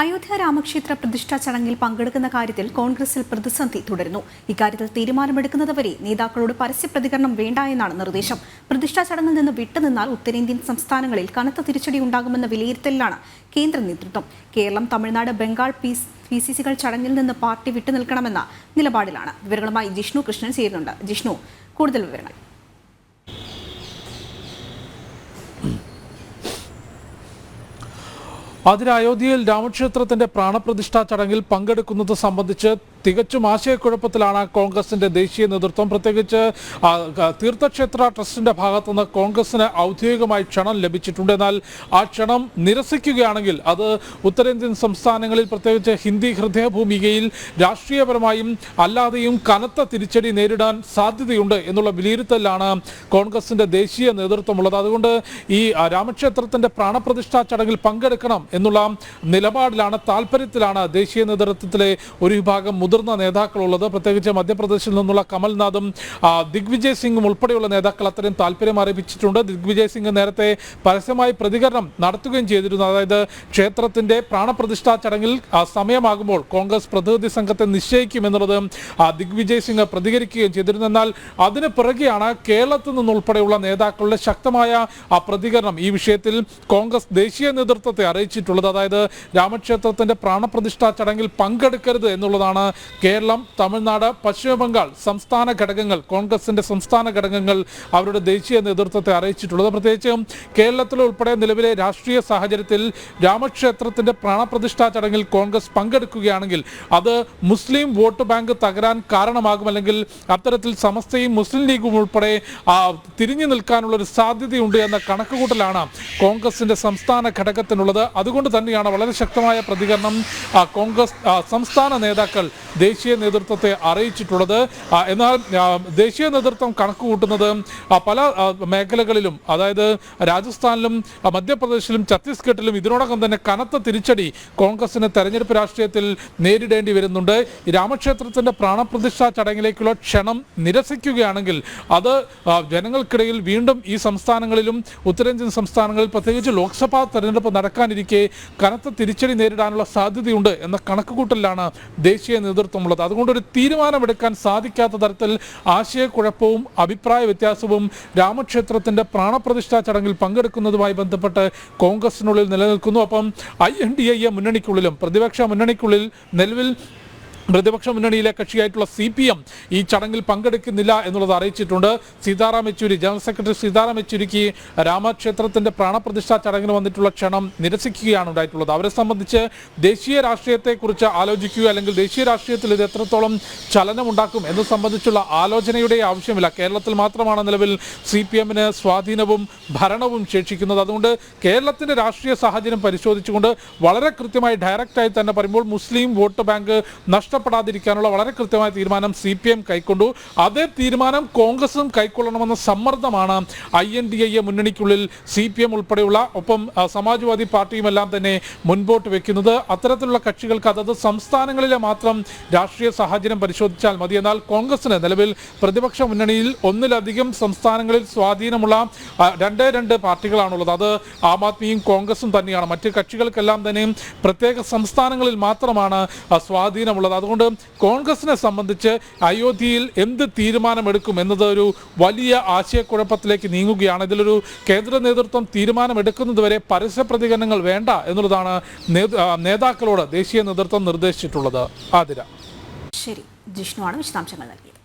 അയോധ്യ രാമക്ഷേത്ര പ്രതിഷ്ഠാ ചടങ്ങിൽ പങ്കെടുക്കുന്ന കാര്യത്തിൽ കോൺഗ്രസിൽ പ്രതിസന്ധി തുടരുന്നു. ഇക്കാര്യത്തിൽ തീരുമാനമെടുക്കുന്നതുവരെ നേതാക്കളോട് പരസ്യ പ്രതികരണം വേണ്ട എന്നാണ് നിർദ്ദേശം. പ്രതിഷ്ഠാ ചടങ്ങിൽ നിന്ന് വിട്ടുനിന്നാൽ ഉത്തരേന്ത്യൻ സംസ്ഥാനങ്ങളിൽ കനത്ത തിരിച്ചടി ഉണ്ടാകുമെന്ന വിലയിരുത്തലിലാണ് കേന്ദ്ര നേതൃത്വം. കേരളം തമിഴ്നാട് ബംഗാൾ പീസ് പി സി സികൾ ചടങ്ങിൽ നിന്ന് പാർട്ടി വിട്ടുനിൽക്കണമെന്ന നിലപാടിലാണ്. വിവരങ്ങളുമായി ജിഷ്ണു കൃഷ്ണൻ ചേരുന്നുണ്ട്. ജിഷ്ണു കൂടുതൽ വിവരങ്ങൾ. അതിന് അയോധ്യയിൽ രാമക്ഷേത്രത്തിന്റെ പ്രാണപ്രതിഷ്ഠാ ചടങ്ങിൽ പങ്കെടുക്കുന്നത് സംബന്ധിച്ച് തികച്ചും ആശയക്കുഴപ്പത്തിലാണ് കോൺഗ്രസിന്റെ ദേശീയ നേതൃത്വം. പ്രത്യേകിച്ച് തീർത്ഥക്ഷേത്ര ട്രസ്റ്റിന്റെ ഭാഗത്തുനിന്ന് കോൺഗ്രസിന് ഔദ്യോഗികമായി ക്ഷണം ലഭിച്ചിട്ടുണ്ട്. എന്നാൽ ആ ക്ഷണം നിരസിക്കുകയാണെങ്കിൽ അത് ഉത്തരേന്ത്യൻ സംസ്ഥാനങ്ങളിൽ പ്രത്യേകിച്ച് ഹിന്ദി ഹൃദയഭൂമികയിൽ രാഷ്ട്രീയപരമായും അല്ലാതെയും കനത്ത തിരിച്ചടി നേരിടാൻ സാധ്യതയുണ്ട് എന്നുള്ള വിലയിരുത്തലാണ് കോൺഗ്രസിന്റെ ദേശീയ നേതൃത്വമുള്ളത്. അതുകൊണ്ട് ഈ രാമക്ഷേത്രത്തിന്റെ പ്രാണപ്രതിഷ്ഠാ ചടങ്ങിൽ പങ്കെടുക്കണം എന്നുള്ള നിലപാടിലാണ് താല്പര്യത്തിലാണ് ദേശീയ നേതൃത്വത്തിലെ ഒരു വിഭാഗം മുതിർന്ന നേതാക്കളുള്ളത്. പ്രത്യേകിച്ച് മധ്യപ്രദേശിൽ നിന്നുള്ള കമൽനാഥും ദിഗ്വിജയ് സിംഗും ഉൾപ്പെടെയുള്ള നേതാക്കൾ അത്രയും താല്പര്യം അറിയിച്ചിട്ടുണ്ട്. ദിഗ്വിജയ് സിംഗ് നേരത്തെ പരസ്യമായി പ്രതികരണം നടത്തുകയും ചെയ്തിരുന്നു. അതായത് ക്ഷേത്രത്തിന്റെ പ്രാണപ്രതിഷ്ഠാ ചടങ്ങിൽ സമയമാകുമ്പോൾ കോൺഗ്രസ് പ്രതിനിധി സംഘത്തെ നിശ്ചയിക്കുമെന്നുള്ളത് ദിഗ്വിജയ് സിംഗ് പ്രതികരിക്കുകയും ചെയ്തിരുന്നു. എന്നാൽ അതിന് പിറകെയാണ് കേരളത്തിൽ നിന്നുൾപ്പെടെയുള്ള നേതാക്കളുടെ ശക്തമായ പ്രതികരണം ഈ വിഷയത്തിൽ കോൺഗ്രസ് ദേശീയ നേതൃത്വത്തെ അറിയിച്ചിട്ടുള്ളത്. അതായത് രാമക്ഷേത്രത്തിന്റെ പ്രാണപ്രതിഷ്ഠാ ചടങ്ങിൽ പങ്കെടുക്കരുത് എന്നുള്ളതാണ് കേരളം തമിഴ്നാട് പശ്ചിമബംഗാൾ സംസ്ഥാന ഘടകങ്ങൾ കോൺഗ്രസിന്റെ സംസ്ഥാന ഘടകങ്ങൾ അവരുടെ ദേശീയ നേതൃത്വത്തെ അറിയിച്ചിട്ടുള്ളത്. പ്രത്യേകിച്ച് കേരളത്തിൽ ഉൾപ്പെടെ നിലവിലെ രാഷ്ട്രീയ സാഹചര്യത്തിൽ രാമക്ഷേത്രത്തിന്റെ പ്രാണപ്രതിഷ്ഠാ ചടങ്ങിൽ കോൺഗ്രസ് പങ്കെടുക്കുകയാണെങ്കിൽ അത് മുസ്ലിം വോട്ട് ബാങ്ക് തകരാൻ കാരണമാകും അല്ലെങ്കിൽ അത്തരത്തിൽ സമസ്തയും മുസ്ലിം ലീഗും ഉൾപ്പെടെ തിരിഞ്ഞു നിൽക്കാനുള്ള ഒരു സാധ്യതയുണ്ട് എന്ന കണക്കുകൂട്ടലാണ് കോൺഗ്രസിന്റെ സംസ്ഥാന ഘടകത്തിനുള്ളത്. അതുകൊണ്ട് തന്നെയാണ് വളരെ ശക്തമായ പ്രതികരണം കോൺഗ്രസ് സംസ്ഥാന നേതാക്കൾ ദേശീയ നേതൃത്വത്തെ അറിയിച്ചിട്ടുള്ളത്. എന്നാൽ ദേശീയ നേതൃത്വം കണക്ക് കൂട്ടുന്നത് പല മേഖലകളിലും അതായത് രാജസ്ഥാനിലും മധ്യപ്രദേശിലും ഛത്തീസ്ഗഡിലും ഇതിനോടകം തന്നെ കനത്ത തിരിച്ചടി കോൺഗ്രസിന് തെരഞ്ഞെടുപ്പ് രാഷ്ട്രീയത്തിൽ നേരിടേണ്ടി വരുന്നുണ്ട്. രാമക്ഷേത്രത്തിന്റെ പ്രാണപ്രതിഷ്ഠാ ചടങ്ങിലേക്കുള്ള ക്ഷണം നിരസിക്കുകയാണെങ്കിൽ അത് ജനങ്ങൾക്കിടയിൽ വീണ്ടും ഈ സംസ്ഥാനങ്ങളിലും ഉത്തരേന്ത്യൻ സംസ്ഥാനങ്ങളിൽ പ്രത്യേകിച്ച് ലോക്സഭാ തെരഞ്ഞെടുപ്പ് നടക്കാനിരിക്കെ കനത്ത തിരിച്ചടി നേരിടാനുള്ള സാധ്യതയുണ്ട് എന്ന കണക്കുകൂട്ടലിലാണ് ദേശീയ നേതൃത്വമുള്ളത്. അതുകൊണ്ട് ഒരു തീരുമാനമെടുക്കാൻ സാധിക്കാത്ത തരത്തിൽ ആശയക്കുഴപ്പവും അഭിപ്രായ വ്യത്യാസവും രാമക്ഷേത്രത്തിന്റെ പ്രാണപ്രതിഷ്ഠാ ചടങ്ങിൽ പങ്കെടുക്കുന്നതുമായി ബന്ധപ്പെട്ട് കോൺഗ്രസിനുള്ളിൽ നിലനിൽക്കുന്നു. അപ്പം ഐ എൻ ഡി എ മുന്നണിക്കുള്ളിലും പ്രതിപക്ഷ മുന്നണിക്കുള്ളിൽ നിലവിൽ പ്രതിപക്ഷ മുന്നണിയിലെ കക്ഷിയായിട്ടുള്ള സി പി എം ഈ ചടങ്ങിൽ പങ്കെടുക്കുന്നില്ല എന്നുള്ളത് അറിയിച്ചിട്ടുണ്ട്. സീതാറാം യെച്ചൂരി ജനറൽ സെക്രട്ടറി സീതാറാം യെച്ചൂരിക്ക് രാമക്ഷേത്രത്തിന്റെ പ്രാണപ്രതിഷ്ഠാ ചടങ്ങിന് വന്നിട്ടുള്ള ക്ഷണം നിരസിക്കുകയാണ് ഉണ്ടായിട്ടുള്ളത്. അവരെ സംബന്ധിച്ച് ദേശീയ രാഷ്ട്രീയത്തെക്കുറിച്ച് ആലോചിക്കുക അല്ലെങ്കിൽ ദേശീയ രാഷ്ട്രീയത്തിൽ ഇത് എത്രത്തോളം ചലനമുണ്ടാക്കും എന്ന് സംബന്ധിച്ചുള്ള ആലോചനയുടെ ആവശ്യമില്ല. കേരളത്തിൽ മാത്രമാണ് നിലവിൽ സി പി എമ്മിന് സ്വാധീനവും ഭരണവും ശേഷിക്കുന്നത്. അതുകൊണ്ട് കേരളത്തിന്റെ രാഷ്ട്രീയ സാഹചര്യം പരിശോധിച്ചുകൊണ്ട് വളരെ കൃത്യമായി ഡയറക്റ്റായി തന്നെ പറയുമ്പോൾ മുസ്ലിം വോട്ട് ബാങ്ക് നഷ്ടപ്പെടാതിരിക്കാനുള്ള വളരെ കൃത്യമായ തീരുമാനം സി പി എം കൈക്കൊണ്ടു. അതേ തീരുമാനം കോൺഗ്രസും കൈക്കൊള്ളണമെന്ന സമ്മർദ്ദമാണ് ഐ എൻ ഡി എ മുന്നണിക്കുള്ളിൽ സി പി എം ഉൾപ്പെടെയുള്ള ഒപ്പം സമാജ്വാദി പാർട്ടിയുമെല്ലാം തന്നെ മുൻപോട്ട് വെക്കുന്നത്. അത്തരത്തിലുള്ള കക്ഷികൾക്ക് അതത് സംസ്ഥാനങ്ങളിലെ മാത്രം രാഷ്ട്രീയ സാഹചര്യം പരിശോധിച്ചാൽ മതി. എന്നാൽ കോൺഗ്രസിന് നിലവിൽ പ്രതിപക്ഷ മുന്നണിയിൽ ഒന്നിലധികം സംസ്ഥാനങ്ങളിൽ സ്വാധീനമുള്ള രണ്ട് രണ്ടേ പാർട്ടികളാണുള്ളത്. അത് ആം ആദ്മിയും കോൺഗ്രസും തന്നെയാണ്. മറ്റ് കക്ഷികൾക്കെല്ലാം തന്നെ പ്രത്യേക സംസ്ഥാനങ്ങളിൽ മാത്രമാണ് സ്വാധീനമുള്ളത്. അതുകൊണ്ട് കോൺഗ്രസിനെ സംബന്ധിച്ച് അയോധ്യയിൽ എന്ത് തീരുമാനമെടുക്കും എന്നത് ഒരു വലിയ ആശയക്കുഴപ്പത്തിലേക്ക് നീങ്ങുകയാണ്. ഇതിലൊരു കേന്ദ്ര നേതൃത്വം തീരുമാനമെടുക്കുന്നതുവരെ പരസ്യ പ്രതികരണങ്ങൾ വേണ്ട എന്നുള്ളതാണ് നേതാക്കളോട് ദേശീയ നേതൃത്വം നിർദ്ദേശിച്ചിട്ടുള്ളത്. ആതിര. ശരി ജിഷ്ണുവാണ് വിശദാംശങ്ങൾ നൽകിയത്.